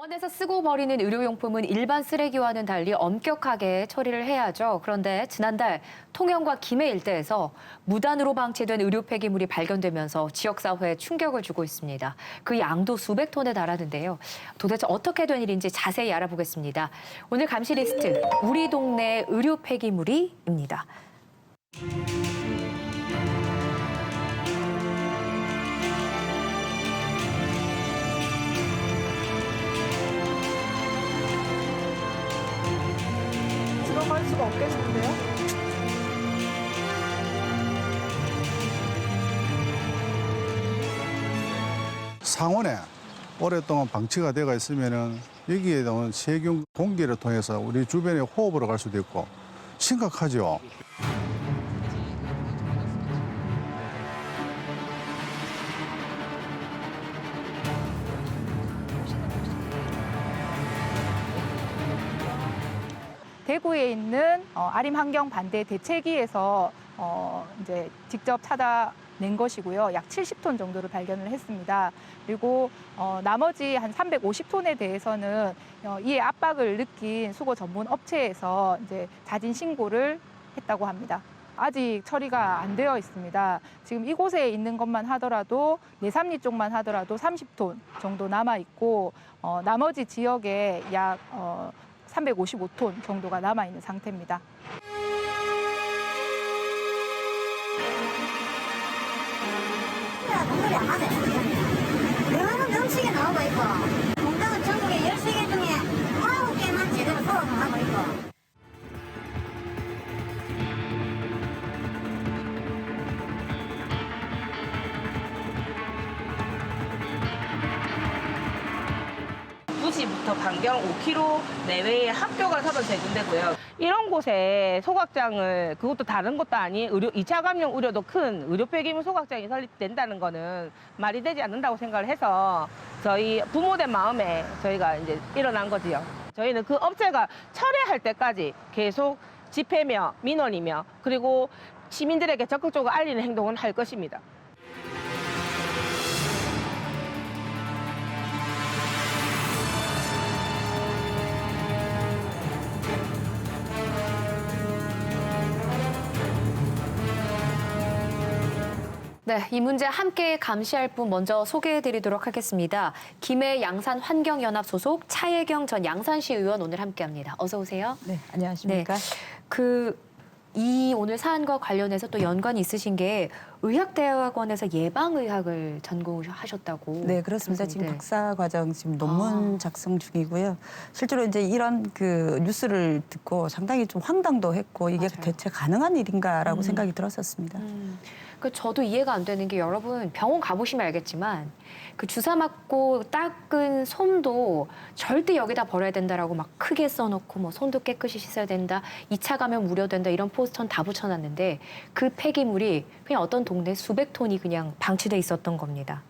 병원에서 쓰고 버리는 의료용품은 일반 쓰레기와는 달리 엄격하게 처리를 해야죠. 그런데 지난달 통영과 김해 일대에서 무단으로 방치된 의료 폐기물이 발견되면서 지역사회에 충격을 주고 있습니다. 그 양도 수백 톤에 달하는데요. 도대체 어떻게 된 일인지 자세히 알아보겠습니다. 오늘 감시 리스트 우리 동네 의료 폐기물이입니다. 들어갈 수가 없겠는데요? 상온에 오랫동안 방치가 되어 있으면은 여기에 나온 세균 공기를 통해서 우리 주변에 호흡으로 갈 수도 있고 심각하죠. 대구에 있는 어, 아림 환경 반대 대책위에서 어, 이제 직접 찾아 낸 것이고요. 약 70톤 정도를 발견을 했습니다. 그리고 어, 나머지 한 350톤에 대해서는 어, 이에 압박을 느낀 수거 전문 업체에서 이제 자진 신고를 했다고 합니다. 아직 처리가 안 되어 있습니다. 지금 이곳에 있는 것만 하더라도 내삼리 쪽만 하더라도 30톤 정도 남아 있고 어, 나머지 지역에 약 어, 355톤 정도가 남아 있는 상태입니다. 부지부터 반경 5km 내외의 학교가 33군데고요. 이런 곳에 소각장을 그것도 다른 것도 아닌 의료 2차 감염 우려도 큰 의료 폐기물 소각장이 설립된다는 거는 말이 되지 않는다고 생각을 해서 저희 부모된 마음에 저희가 이제 일어난 거지요. 저희는 그 업체가 철회할 때까지 계속 집회며 민원이며 그리고 시민들에게 적극적으로 알리는 행동을 할 것입니다. 네, 이 문제 함께 감시할 분 먼저 소개해드리도록 하겠습니다. 김해 양산 환경연합 소속 차예경 전 양산시 의원 오늘 함께합니다. 어서 오세요. 네, 안녕하십니까. 그이 오늘 사안과 관련해서 또 연관이 있으신 게 의학대학원에서 예방의학을 전공하셨다고. 네, 그렇습니다. 지금 네. 박사 과정 지금 논문 아. 작성 중이고요. 실제로 이제 이런 그 뉴스를 듣고 상당히 좀 황당도 했고 이게 맞아요. 대체 가능한 일인가라고 음. 생각이 들었었습니다. 음, 그 저도 이해가 안 되는 게 여러분 병원 가보시면 알겠지만 그 주사 맞고 닦은 솜도 절대 여기다 버려야 된다라고 막 크게 써놓고 뭐 손도 깨끗이 씻어야 된다, 2차 감염 우려된다 이런 포스터는 다 붙여놨는데 그 폐기물이 그냥 어떤 동네 수백 톤이 그냥 방치돼 있었던 겁니다.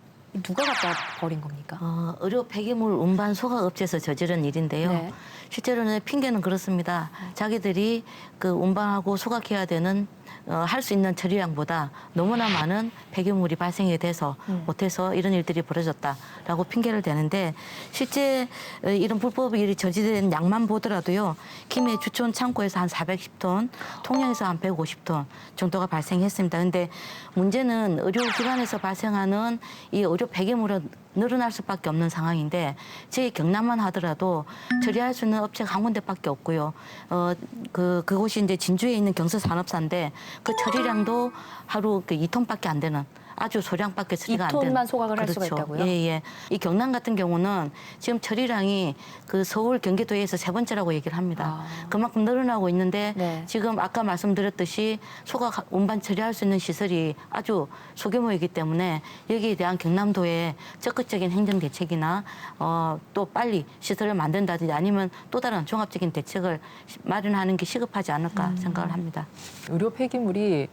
누가 갖다 버린 겁니까? 어, 의료 폐기물 운반 소각 업체에서 저지른 일인데요. 네. 실제로는 핑계는 그렇습니다. 자기들이 그 운반하고 소각해야 되는 어, 할 수 있는 처리량보다 너무나 많은 폐기물이 발생이 돼서 음. 못해서 이런 일들이 벌어졌다라고 핑계를 대는데 실제 어, 이런 불법 일이 저지된 양만 보더라도요. 김해 주촌 창고에서 한 410톤, 통영에서 한 150톤 정도가 발생했습니다. 근데 문제는 의료기관에서 발생하는 이 의료 폐기물은 늘어날 수밖에 없는 상황인데 저희 경남만 하더라도 처리할 수 있는 업체가 한 군데밖에 없고요. 어 그 그곳이 이제 진주에 있는 경서산업사인데 그 처리량도 하루 그 2톤밖에 안 되는 아주 소량밖에 처리가 안 되는 톤만 소각을 할 수가 있다고요? 예, 예. 이 경남 같은 경우는 지금 처리량이 그 서울 경기도에서 세 번째라고 얘기를 합니다. 아. 그만큼 늘어나고 있는데 네. 지금 아까 말씀드렸듯이 소각 운반 처리할 수 있는 시설이 아주 소규모이기 때문에 여기에 대한 경남도의 적극적인 행정 대책이나 어, 또 빨리 시설을 만든다든지 아니면 또 다른 종합적인 대책을 시- 마련하는 게 시급하지 않을까 음. 생각을 합니다. 의료 폐기물이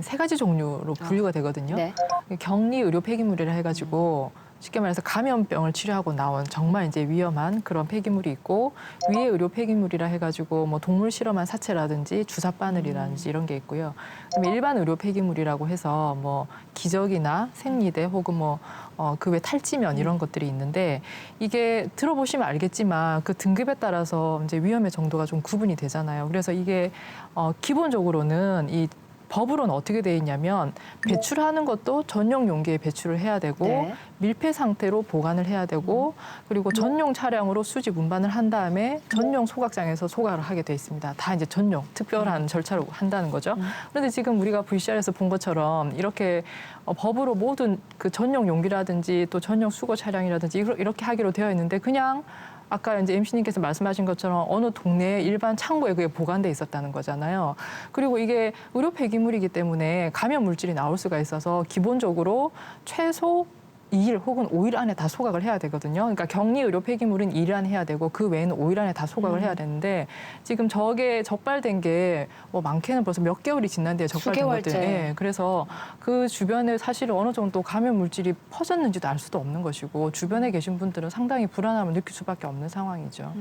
세 가지 종류로 분류가 되거든요. 네. 격리 의료 폐기물이라 해가지고 쉽게 말해서 감염병을 치료하고 나온 정말 이제 위험한 그런 폐기물이 있고 위에 의료 폐기물이라 해가지고 뭐 동물 실험한 사체라든지 주사 바늘이라든지 이런 게 있고요. 그다음에 일반 의료 폐기물이라고 해서 뭐 기저귀나 생리대 혹은 뭐 어, 그 외 탈지면 이런 것들이 있는데 이게 들어보시면 알겠지만 그 등급에 따라서 이제 위험의 정도가 좀 구분이 되잖아요. 그래서 이게 어, 기본적으로는 이 법으로는 어떻게 돼 있냐면 배출하는 것도 전용 용기에 배출을 해야 되고 네. 밀폐 상태로 보관을 해야 되고 그리고 전용 차량으로 수집 운반을 한 다음에 전용 소각장에서 소각을 하게 돼 있습니다. 다 이제 전용 특별한 절차로 한다는 거죠. 그런데 지금 우리가 VCR에서 본 것처럼 이렇게 어, 법으로 모든 그 전용 용기라든지 또 전용 수거 차량이라든지 이렇게 하기로 되어 있는데 그냥 아까 이제 MC님께서 말씀하신 것처럼 어느 동네에 일반 창고에 그게 보관돼 있었다는 거잖아요. 그리고 이게 의료 폐기물이기 때문에 감염 물질이 나올 수가 있어서 기본적으로 최소 2일 혹은 5일 안에 다 소각을 해야 되거든요. 그러니까 격리 의료 폐기물은 2일 안에 해야 되고 그 외에는 5일 안에 다 소각을 해야 되는데 지금 저게 적발된 게 뭐 많게는 벌써 몇 개월이 지난데요. 적발된. 것들. 예, 그래서 그 주변에 사실 어느 정도 감염 물질이 퍼졌는지도 알 수도 없는 것이고 주변에 계신 분들은 상당히 불안함을 느낄 수밖에 없는 상황이죠.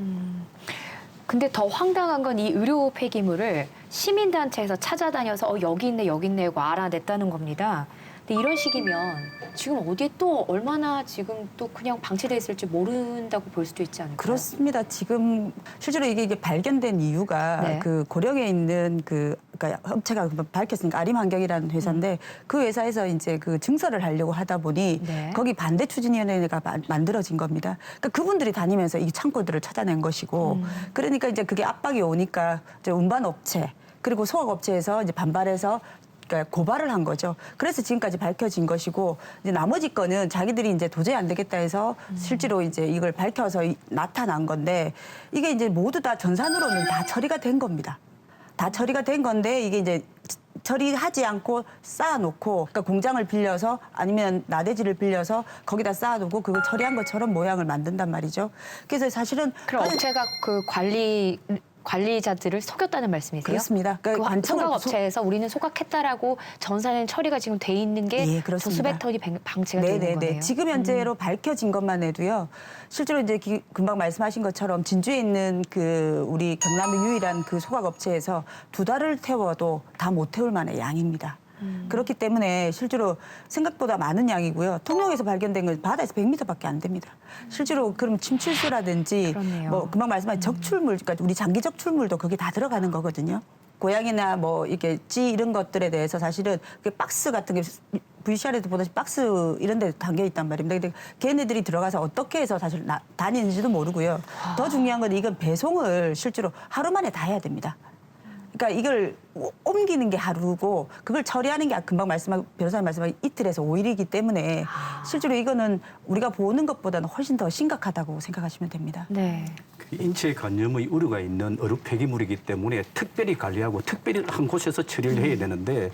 근데 더 황당한 건 이 의료 폐기물을 시민단체에서 찾아다녀서 어, 여기 있네 여기 있네 하고 알아냈다는 겁니다. 근데 이런 식이면 지금 어디에 또 얼마나 지금 또 그냥 방치돼 있을지 모른다고 볼 수도 있지 않을까요? 그렇습니다. 지금 실제로 이게, 이게 발견된 이유가 네. 그 고령에 있는 그 그러니까 업체가 밝혔으니까 아림 환경이라는 회사인데 그 회사에서 이제 그 증설을 하려고 하다 보니 네. 거기 반대 추진위원회가 마- 만들어진 겁니다. 그러니까 그분들이 다니면서 이 창고들을 찾아낸 것이고 그러니까 이제 그게 압박이 오니까 이제 운반 업체 그리고 소각 업체에서 이제 반발해서 그러니까 고발을 한 거죠. 그래서 지금까지 밝혀진 것이고 이제 나머지 건은 자기들이 이제 도저히 안 되겠다 해서 실제로 이제 이걸 밝혀서 이- 나타난 건데 이게 이제 모두 다 전산으로는 다 처리가 된 겁니다. 다 처리가 된 건데 이게 이제 처리하지 않고 쌓아놓고 그러니까 공장을 빌려서 아니면 나대지를 빌려서 거기다 쌓아두고 그걸 처리한 것처럼 모양을 만든단 말이죠. 그래서 사실은 그럼 업체가 그 관리 관리자들을 속였다는 말씀이세요? 그렇습니다. 그 그러니까 관청을 소각 소- 업체에서 우리는 소각했다라고 전산에 처리가 지금 돼 있는 게 예, 저. 수백 톤이 방- 방치가 되는 거네요. 음. 지금 현재로 밝혀진 것만 해도요. 실제로 이제 기- 금방 말씀하신 것처럼 진주에 있는 그 우리 경남의 유일한 그 소각 업체에서 두 달을 태워도 다 못 태울 만한 양입니다. 음. 그렇기 때문에 실제로 생각보다 많은 양이고요. 통영에서 발견된 건 바다에서 100m밖에 안 됩니다. 실제로 그럼 침출수라든지 그렇네요. 뭐 금방 말씀하신 적출물, 그러니까 우리 장기 적출물도 거기 다 들어가는 거거든요. 고양이나 뭐 이렇게 쥐 이런 것들에 대해서 사실은 그 박스 같은 게 VCR에도 보다시피 박스 이런 데 담겨 있단 말입니다. 근데 걔네들이 들어가서 어떻게 해서 사실 나- 다니는지도 모르고요. 더 중요한 건 이건 배송을 실제로 하루 만에 다 해야 됩니다. 그러니까 이걸 오- 옮기는 게 하루고 그걸 처리하는 게 금방 말씀한 변호사님 말씀한 이틀에서 오일이기 때문에 실제로 이거는 우리가 보는 것보다는 훨씬 더 심각하다고 생각하시면 됩니다. 네. 그 인체 간염의 우려가 있는 어류 폐기물이기 때문에 특별히 관리하고 특별히 한 곳에서 처리를 해야 되는데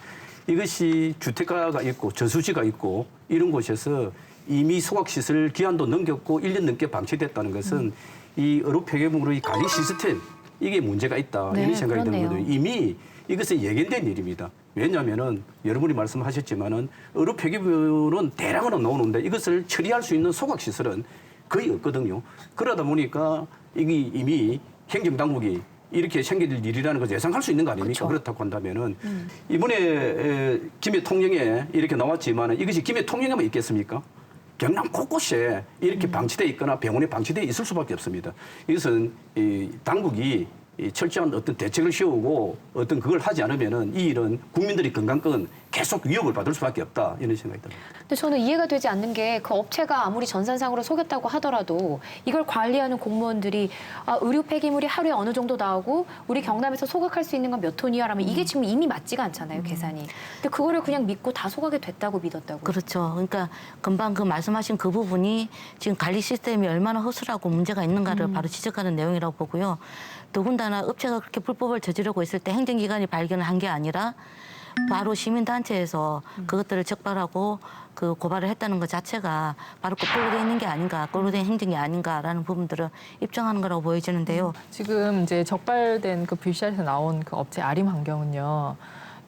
이것이 주택가가 있고 저수지가 있고 이런 곳에서 이미 소각시설 기한도 넘겼고 1년 넘게 방치됐다는 것은 이 어류 폐기물의 관리 시스템 이게 문제가 있다 네, 이런 생각이 그렇네요. 들거든요. 이미 이것은 예견된 일입니다. 왜냐하면은 여러분이 말씀하셨지만은 어류 폐기물은 대량으로 나오는데 이것을 처리할 수 있는 소각 시설은 거의 없거든요. 그러다 보니까 이게 이미 행정 당국이 이렇게 생길 일이라는 걸 예상할 수 있는 거 아닙니까? 그렇죠. 그렇다고 한다면은 이번에 에, 김해 통영에 이렇게 나왔지만은 이것이 김해 통영에만 있겠습니까? 경남 곳곳에 이렇게 방치돼 있거나 병원에 방치돼 있을 수밖에 없습니다. 이것은 이 당국이 이 철저한 어떤 대책을 세우고 어떤 그걸 하지 않으면은 이 일은 국민들의 건강권 계속 위협을 받을 수밖에 없다 이런 생각이 듭니다. 근데 저는 이해가 되지 않는 게 그 업체가 아무리 전산상으로 속였다고 하더라도 이걸 관리하는 공무원들이 아, 의료 폐기물이 하루에 어느 정도 나오고 우리 경남에서 소각할 수 있는 건 몇 톤이야라면 이게 지금 이미 맞지가 않잖아요 계산이. 근데 그거를 그냥 믿고 다 소각이 됐다고 믿었다고. 그렇죠. 그러니까 금방 그 말씀하신 그 부분이 지금 관리 시스템이 얼마나 허술하고 문제가 있는가를 바로 지적하는 내용이라고 보고요. 더군다나 업체가 그렇게 불법을 저지르고 있을 때 행정기관이 발견을 한게 아니라 바로 시민단체에서 그것들을 적발하고 그 고발을 했다는 것 자체가 바로 거꾸로 돼 있는 게 아닌가, 거꾸로 된 행정이 아닌가라는 부분들을 입증하는 거라고 보여지는데요. 지금 이제 적발된 그 VCR에서 나온 그 업체 아림 환경은요.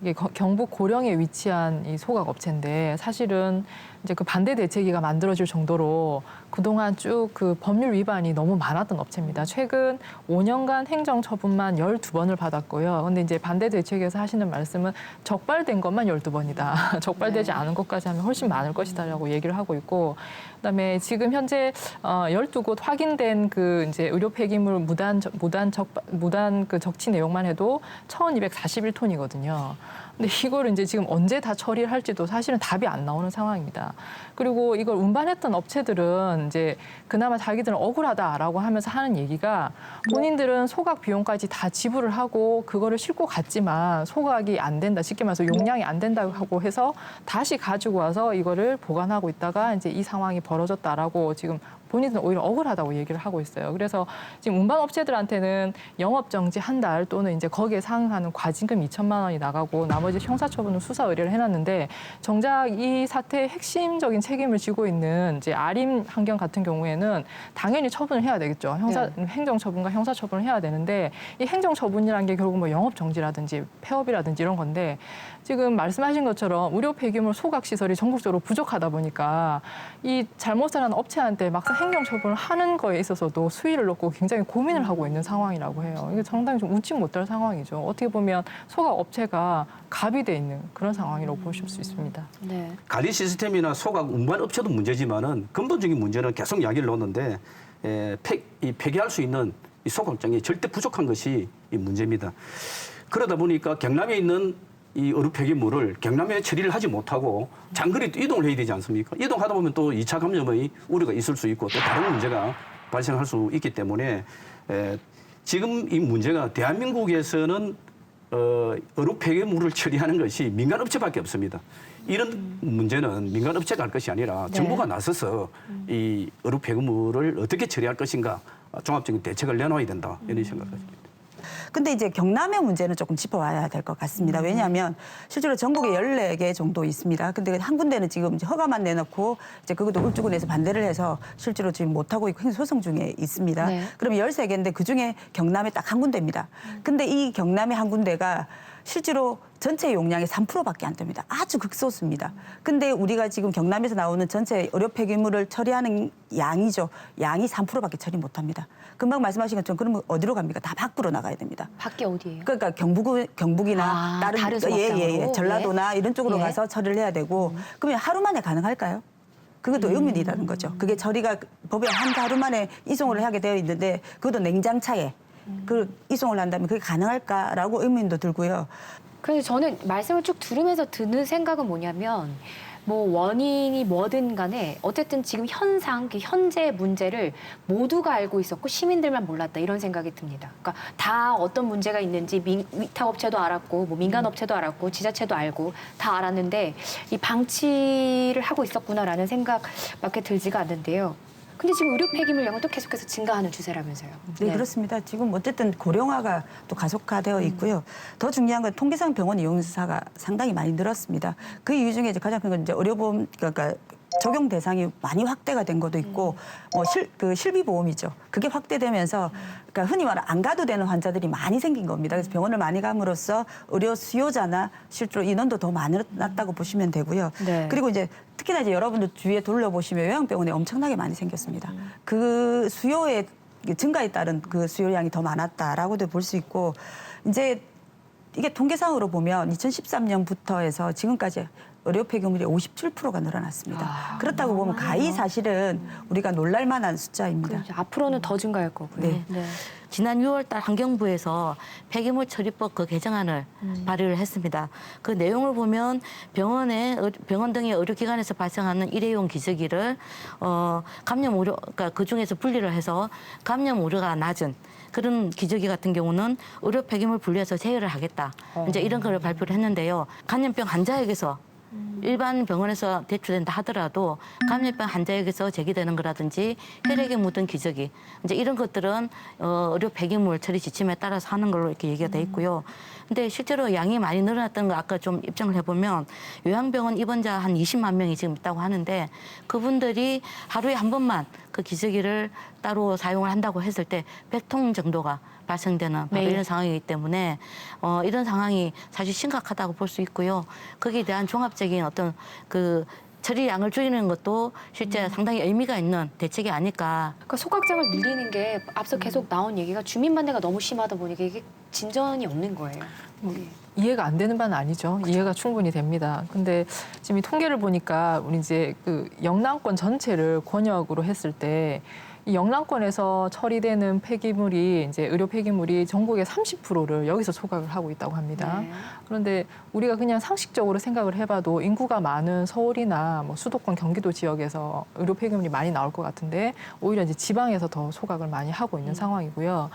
이게 거- 경북 고령에 위치한 이 소각 업체인데 사실은 이제 그 반대 대책위가 만들어질 정도로 그동안 쭉 그 법률 위반이 너무 많았던 업체입니다. 최근 5년간 행정 처분만 12번을 받았고요. 근데 이제 반대 대책에서 하시는 말씀은 적발된 것만 12번이다. 적발되지 않은 것까지 하면 훨씬 많을 것이다라고 얘기를 하고 있고 그다음에 지금 현재 어 12곳 확인된 그 이제 의료 폐기물 무단 적- 무단 적 무단 그 적치 내용만 해도 1,241톤이거든요. 근데 이거를 이제 지금 언제 다 처리를 할지도 사실은 답이 안 나오는 상황입니다. 그리고 이걸 운반했던 업체들은 이제 그나마 자기들은 억울하다라고 하면서 하는 얘기가 본인들은 소각 비용까지 다 지불을 하고 그거를 싣고 갔지만 소각이 안 된다. 쉽게 말해서 용량이 안 된다고 해서 다시 가지고 와서 이거를 보관하고 있다가 이제 이 상황이 벌어졌다라고 지금 본인들은 오히려 억울하다고 얘기를 하고 있어요. 그래서 지금 운반 업체들한테는 영업 정지 한 달 또는 이제 거기에 상응하는 과징금 2천만 원이 나가고 나머지 형사처분은 수사 의뢰를 해놨는데 정작 이 사태의 핵심적인 책임을 지고 있는 이제 아림 환경 같은 경우에는 당연히 처분을 해야 되겠죠. 형사 행정 처분과 형사 처분을 해야 되는데 이 행정 처분이라는 게 결국 뭐 영업 정지라든지 폐업이라든지 이런 건데 지금 말씀하신 것처럼 의료 폐기물 소각 시설이 전국적으로 부족하다 보니까 이 잘못을 한 업체한테 막상 행정 처분을 하는 거에 있어서도 수위를 놓고 굉장히 고민을 하고 있는 상황이라고 해요. 이게 상당히 좀 웃지 못할 상황이죠. 어떻게 보면 소각 업체가 갑이 돼 있는 그런 상황이라고 보실 수 있습니다. 네. 관리 시스템이나 소각 운반 업체도 문제지만은 근본적인 문제는 계속 이야기를 놓는데 에, 폐, 이 폐기할 수 있는 이 소각장이 절대 부족한 것이 이 문제입니다. 그러다 보니까 경남에 있는 이 어류 폐기 물을 경남에 처리를 하지 못하고 장거리 이동을 해야 되지 않습니까? 이동하다 보면 또 이차 감염의 우려가 있을 수 있고 또 다른 문제가 발생할 수 있기 때문에 에, 지금 이 문제가 대한민국에서는 어, 어류 폐기물을 처리하는 것이 민간 업체밖에 없습니다. 이런 문제는 민간 업체가 할 것이 아니라 정부가 나서서 이 어류 폐기물을 어떻게 처리할 것인가 종합적인 대책을 내놓아야 된다 이런 생각입니다. 근데 이제 경남의 문제는 조금 짚어봐야 될 것 같습니다. 왜냐하면 실제로 전국에 14개 정도 있습니다. 근데 한 군데는 지금 이제 허가만 내놓고 이제 그것도 울주군에서 반대를 해서 실제로 지금 못하고 있고 소송 중에 있습니다. 네. 그럼 13개인데 그중에 경남에 딱 한 군데입니다. 근데 이 경남의 한 군데가 실제로 전체 용량의 3%밖에 안 됩니다. 아주 극소수입니다. 근데 우리가 지금 경남에서 나오는 전체 의료 폐기물을 처리하는 양이죠. 양이 3%밖에 처리 못 합니다. 금방 말씀하신 것처럼 그러면 어디로 갑니까? 다 밖으로 나가야 됩니다. 밖에 어디예요? 그러니까 경북 경북이나 아, 다른 다른 예, 예, 예. 전라도나 이런 쪽으로 예. 가서 처리를 해야 되고 그러면 하루 만에 가능할까요? 그것도 음. 의문이라는 거죠. 그게 처리가 법에 한 하루 만에 이송을 하게 되어 있는데 그것도 냉장차에 음. 그 이송을 한다면 그게 가능할까라고 의문도 들고요. 그래서 저는 말씀을 쭉 들으면서 드는 생각은 뭐냐면 뭐 원인이 뭐든 간에 어쨌든 지금 현상, 그 현재 문제를 모두가 알고 있었고 시민들만 몰랐다 이런 생각이 듭니다. 그러니까 다 어떤 문제가 있는지 민, 위탁업체도 알았고 뭐 민간업체도 알았고 지자체도 알고 다 알았는데 이 방치를 하고 있었구나라는 생각밖에 들지가 않는데요. 근데 지금 의료 폐기물 양은 또 계속해서 증가하는 추세라면서요. 네, 그렇습니다. 지금 어쨌든 고령화가 또 가속화되어 있고요. 더 중요한 건 통계상 병원 이용사가 상당히 많이 늘었습니다. 그 이유 중에 이제 가장 큰 건 이제 의료보험 그러니까 적용 대상이 많이 확대가 된 것도 있고 뭐 실 그 실비 보험이죠. 그게 확대되면서 그러니까 흔히 말하는 안 가도 되는 환자들이 많이 생긴 겁니다. 그래서 병원을 많이 감으로써 의료 수요자나 실제로 인원도 더 많았다고 보시면 되고요. 네. 그리고 이제 특히나 이제 여러분들 주위에 돌려보시면 요양병원에 엄청나게 많이 생겼습니다. 그 수요의 증가에 따른 그 수요량이 더 많았다라고도 볼 수 있고 이제 이게 통계상으로 보면 2013년부터 해서 지금까지 의료 폐기물이 57%가 늘어났습니다. 아, 그렇다고 보면 가히 사실은 우리가 놀랄 만한 숫자입니다. 그렇죠. 앞으로는 더 증가할 거고요. 네. 지난 6월 달 환경부에서 폐기물 처리법 그 개정안을 발의를 했습니다. 그 내용을 보면 병원에 의- 병원 등의 의료기관에서 발생하는 일회용 기저귀를 어 감염 우려 그러니까 그 중에서 분리를 해서 감염 우려가 낮은 그런 기저귀 같은 경우는 의료 폐기물 분리해서 제외를 하겠다. 이제 이런 걸 발표를 했는데요. 감염병 환자에게서 일반 병원에서 대출된다 하더라도 감염병 환자에게서 제기되는 거라든지 혈액에 묻은 기저귀 이제 이런 것들은 어, 의료 폐기물 처리 지침에 따라서 하는 걸로 이렇게 얘기가 돼 있고요. 근데 실제로 양이 많이 늘어났던 거 아까 좀 입장을 해보면 요양병원 입원자 한 20만 명이 지금 있다고 하는데 그분들이 하루에 한 번만 그 기저귀를 따로 사용을 한다고 했을 때 100통 정도가 발생되는 바로 매일. 이런 상황이기 때문에 어, 이런 상황이 사실 심각하다고 볼 수 있고요. 거기에 대한 종합적인 어떤 그 처리량을 줄이는 것도 실제 상당히 의미가 있는 대책이 아닐까. 그러니까 소각장을 늘리는 게 앞서 계속 나온 얘기가 주민 반대가 너무 심하다 보니까 이게 진전이 없는 거예요. 뭐 이해가 안 되는 바는 아니죠. 이해가 충분히 됩니다. 근데 지금 이 통계를 보니까 우리 이제 그 영남권 전체를 권역으로 했을 때 이 영남권에서 처리되는 폐기물이 이제 의료 폐기물이 전국의 30%를 여기서 소각을 하고 있다고 합니다. 네. 그런데 우리가 그냥 상식적으로 생각을 해봐도 인구가 많은 서울이나 뭐 수도권 경기도 지역에서 의료 폐기물이 많이 나올 것 같은데 오히려 이제 지방에서 더 소각을 많이 하고 있는 상황이고요.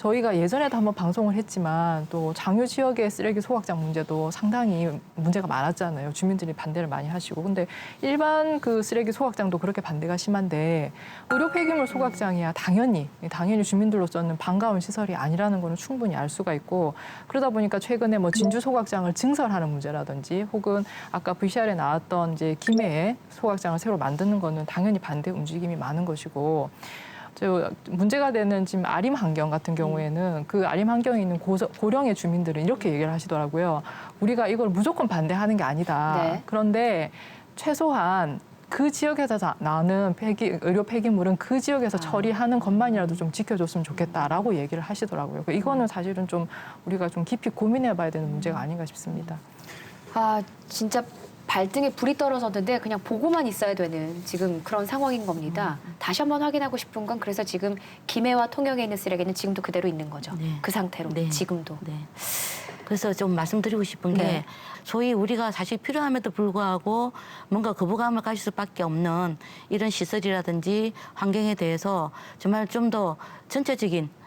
저희가 예전에도 한번 방송을 했지만 또 장유 지역의 쓰레기 소각장 문제도 상당히 문제가 많았잖아요. 주민들이 반대를 많이 하시고. 근데 일반 그 쓰레기 소각장도 그렇게 반대가 심한데 의료 폐기물 소각장이야 당연히 당연히 주민들로서는 반가운 시설이 아니라는 거는 충분히 알 수가 있고 그러다 보니까 최근에 뭐 진주 소각장을 증설하는 문제라든지 혹은 아까 VCR에 나왔던 이제 김해에 소각장을 새로 만드는 거는 당연히 반대 움직임이 많은 것이고 저 문제가 되는 지금 아림 환경 같은 경우에는 그 아림 환경에 있는 고, 고령의 주민들은 이렇게 얘기를 하시더라고요. 우리가 이걸 무조건 반대하는 게 아니다. 네. 그런데 최소한 그 지역에서 나- 나는 폐기, 의료 폐기물은 그 지역에서 처리하는 것만이라도 좀 지켜줬으면 좋겠다라고 얘기를 하시더라고요. 그러니까 이거는 사실은 좀 우리가 좀 깊이 고민해봐야 되는 문제가 아닌가 싶습니다. 아 진짜 발등에 불이 떨어졌는데 그냥 보고만 있어야 되는 지금 그런 상황인 겁니다. 다시 한번 확인하고 싶은 건 그래서 지금 김해와 통영에 있는 쓰레기는 지금도 그대로 있는 거죠. 네. 그 상태로 네. 지금도. 네. 그래서 좀 말씀드리고 싶은 게 네. 소위 우리가 사실 필요함에도 불구하고 뭔가 거부감을 가질 수밖에 없는 이런 시설이라든지 환경에 대해서 정말 좀 더 전체적인 어,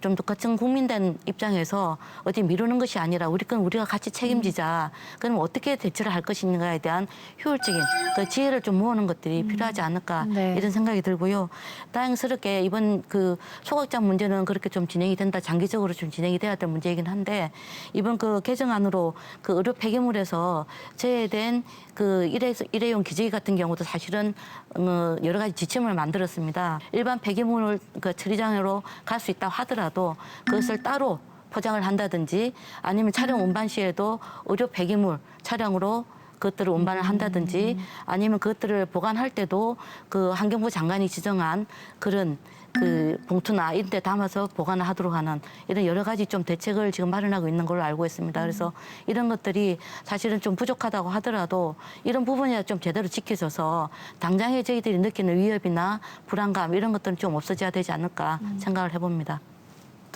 좀더 거친 국민된 입장에서 어디 미루는 것이 아니라 우리 건 우리가 같이 책임지자. 그럼 어떻게 대처를 할 것인가에 대한 효율적인 그 지혜를 좀 모으는 것들이 필요하지 않을까 네. 이런 생각이 들고요. 다행스럽게 이번 그 소각장 문제는 그렇게 좀 진행이 된다. 장기적으로 좀 진행이 돼야 될 문제이긴 한데 이번 그 개정안으로 그 의료 폐기물에서 제외된 그 일회, 일회용 기저귀 같은 경우도 사실은 어, 여러 가지 지침을 만들었습니다. 일반 폐기물 그 처리장으로 갈 수 있다 하더라도 그것을 따로 포장을 한다든지 아니면 촬영 운반 시에도 의료 폐기물 차량으로 그것들을 운반을 한다든지 아니면 그것들을 보관할 때도 그 환경부 장관이 지정한 그런 그 봉투나 이런 데 담아서 보관을 하도록 하는 이런 여러 가지 좀 대책을 지금 마련하고 있는 걸로 알고 있습니다. 그래서 이런 것들이 사실은 좀 부족하다고 하더라도 이런 부분이 좀 제대로 지켜져서 당장에 저희들이 느끼는 위협이나 불안감 이런 것들은 좀 없어져야 되지 않을까 생각을 해봅니다.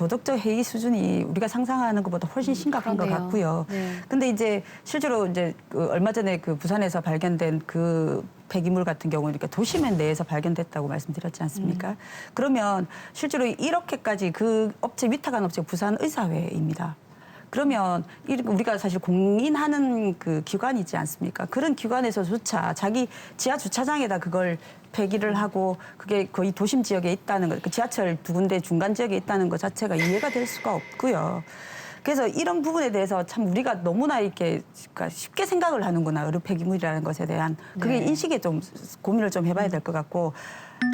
도덕적 해이 수준이 우리가 상상하는 것보다 훨씬 심각한 것 그러네요. 같고요. 네. 근데 이제 실제로 이제 그 얼마 전에 그 부산에서 발견된 그 폐기물 같은 경우는 이렇게 도시면 내에서 발견됐다고 말씀드렸지 않습니까? 그러면 실제로 이렇게까지 그 업체 위탁한 업체가 부산 의사회입니다. 그러면 이- 우리가 사실 공인하는 그 기관이 있지 않습니까? 그런 기관에서조차 자기 지하 주차장에다 그걸 폐기를 하고 그게 거의 도심 지역에 있다는 것, 그 지하철 두 군데 중간 지역에 있다는 것 자체가 이해가 될 수가 없고요. 그래서 이런 부분에 대해서 참 우리가 너무나 이렇게 그러니까 쉽게 생각을 하는구나 의료 폐기물이라는 것에 대한 그게 네. 인식에 좀 고민을 좀 해봐야 될 것 같고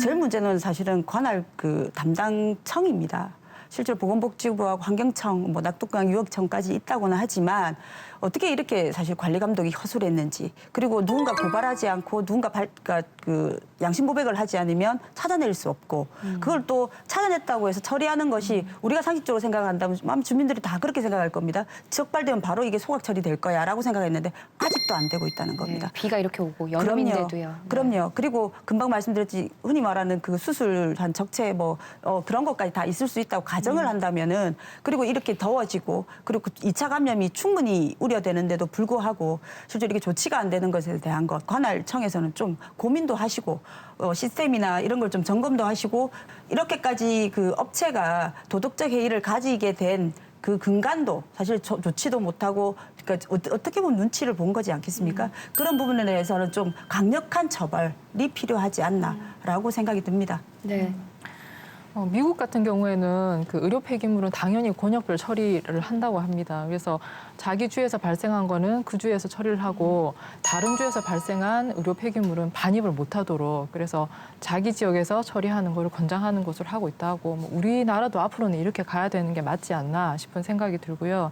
제일 문제는 사실은 관할 그 담당청입니다. 실제로 보건복지부하고 환경청, 뭐 낙동강 유역청까지 있다고는 하지만 어떻게 이렇게 사실 관리 감독이 허술했는지 그리고 누군가 고발하지 않고 누군가 발, 그러니까 그 양심 고백을 하지 않으면 찾아낼 수 없고 그걸 또 찾아냈다고 해서 처리하는 것이 우리가 상식적으로 생각한다면 아마 주민들이 다 그렇게 생각할 겁니다. 적발되면 바로 이게 소각 처리될 거야라고 생각했는데 아직도 안 되고 있다는 겁니다. 네, 비가 이렇게 오고 여름인데도요. 네. 그럼요. 그리고 금방 말씀드렸지 흔히 말하는 그 수술한 적체 뭐 어, 그런 것까지 다 있을 수 있다고 음. 가정을 한다면은 그리고 이렇게 더워지고 그리고 이 2차 감염이 충분히 우 려되는데도 불구하고 실제로 이게 조치가 안 되는 것에 대한 것 관할청에서는 좀 고민도 하시고 어, 시스템이나 이런 걸 좀 점검도 하시고 이렇게까지 그 업체가 도덕적 해이를 가지게 된 그 근간도 사실 조, 좋지도 못하고 그러니까 어, 어떻게 보면 눈치를 본 거지 않겠습니까? 그런 부분에 대해서는 좀 강력한 처벌이 필요하지 않나라고 생각이 듭니다. 네. 어, 미국 같은 경우에는 그 의료 폐기물은 당연히 권역별 처리를 한다고 합니다. 그래서 자기 주에서 발생한 거는 그 주에서 처리를 하고 다른 주에서 발생한 의료 폐기물은 반입을 못 하도록 그래서 자기 지역에서 처리하는 거를 권장하는 것으로 하고 있다고 뭐 우리나라도 앞으로는 이렇게 가야 되는 게 맞지 않나 싶은 생각이 들고요.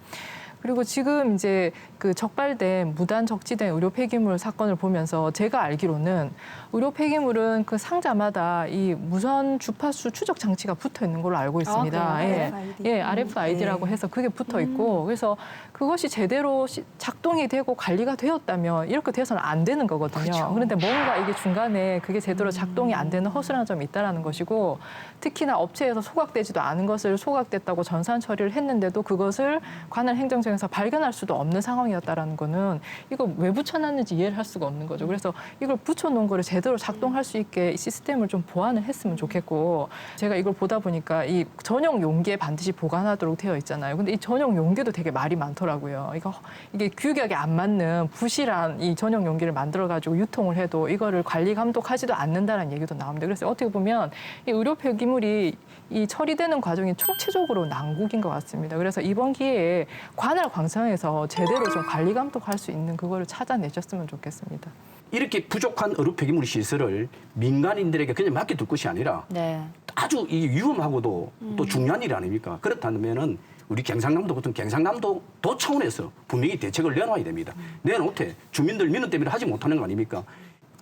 그리고 지금 이제 그 적발된 무단 적지된 의료 폐기물 사건을 보면서 제가 알기로는 의료 폐기물은 그 상자마다 이 무선 주파수 추적 장치가 붙어 있는 걸로 알고 있습니다. 그래요? 예. RFID. 예, RFID라고 네. 해서 그게 붙어 있고 그래서 그것이 제대로 시- 작동이 되고 관리가 되었다면 이렇게 돼서는 안 되는 거거든요. 그런데 뭔가 이게 중간에 그게 제대로 작동이 안 되는 허술한 점이 있다라는 것이고 특히나 업체에서 소각되지도 않은 것을 소각됐다고 전산 처리를 했는데도 그것을 관할 행정청에서 발견할 수도 없는 상황이었다라는 거는 이거 왜 붙여놨는지 이해를 할 수가 없는 거죠. 그래서 이걸 붙여놓은 거를 제대로 작동할 수 있게 이 시스템을 좀 보완을 했으면 좋겠고 제가 이걸 보다 보니까 이 전용 용기에 반드시 보관하도록 되어 있잖아요. 근데 이 전용 용기도 되게 말이 많더라고요. 이거 이게 규격에 안 맞는 부실한 이 전용 용기를 만들어 가지고 유통을 해도 이거를 관리 감독하지도 않는다는 얘기도 나옵니다. 그래서 어떻게 보면 이 의료 폐기물이 이 처리되는 과정이 총체적으로 난국인 것 같습니다. 그래서 이번 기회에 관할 광장에서 제대로 좀 관리 감독할 수 있는 그거를 찾아내셨으면 좋겠습니다. 이렇게 부족한 의료 폐기물 시설을 민간인들에게 그냥 맡겨둘 것이 아니라 네. 아주 이 위험하고도 또 중요한 일 아닙니까? 그렇다면은 우리 경상남도 같은 경상남도 도 차원에서 분명히 대책을 내놔야 됩니다. 내놓되 주민들 민원 때문에 하지 못하는 거 아닙니까?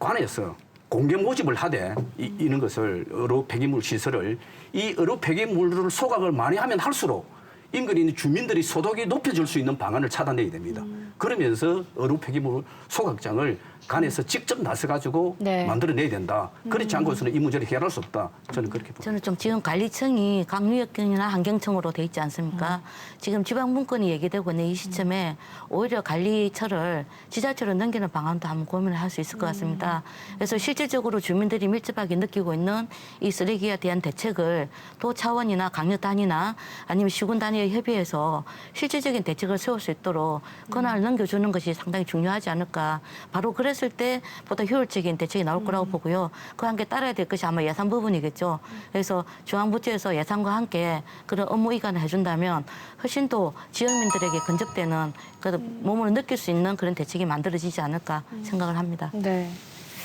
관에서 공개 모집을 하되 이, 이런 것을 의료 폐기물 시설을 이 의료 폐기물을 소각을 많이 하면 할수록 인근에 있는 주민들이 소득이 높여질 수 있는 방안을 찾아내야 됩니다. 그러면서 의료 폐기물 소각장을 간에서 직접 나서 가지고 네. 만들어내야 된다. 그렇지 않고서는 이 문제를 해결할 수 없다. 저는 그렇게 봅니다. 저는 좀 지금 관리청이 강유역이나 환경청으로 돼 있지 않습니까? 지금 지방분권이 얘기되고 있는 이 시점에 오히려 관리처를 지자체로 넘기는 방안도 한번 고민을 할 수 있을 것 같습니다. 그래서 실질적으로 주민들이 밀접하게 느끼고 있는 이 쓰레기에 대한 대책을 도 차원이나 강력 단위나 아니면 시군 단위에 협의해서 실질적인 대책을 세울 수 있도록 권한을 넘겨주는 것이 상당히 중요하지 않을까. 바로 그 랬을 때 보다 효율적인 대책이 나올 거라고 보고요. 그와 함께 따라야 될 것이 아마 예산 부분이겠죠. 그래서 중앙부처에서 예산과 함께 그런 업무 이관을 해준다면 훨씬 더 지역민들에게 근접되는 그 몸으로 느낄 수 있는 그런 대책이 만들어지지 않을까 생각을 합니다. 네.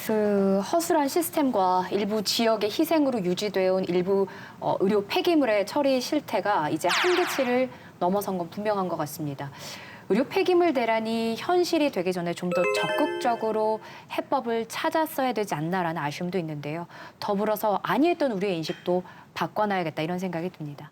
그 허술한 시스템과 일부 지역의 희생으로 유지되어 온 일부 어, 의료 폐기물의 처리 실태가 이제 한계치를 넘어선 건 분명한 것 같습니다. 의료 폐기물 대란이 현실이 되기 전에 좀 더 적극적으로 해법을 찾았어야 되지 않나라는 아쉬움도 있는데요. 더불어서 아니했던 우리의 인식도 바꿔놔야겠다 이런 생각이 듭니다.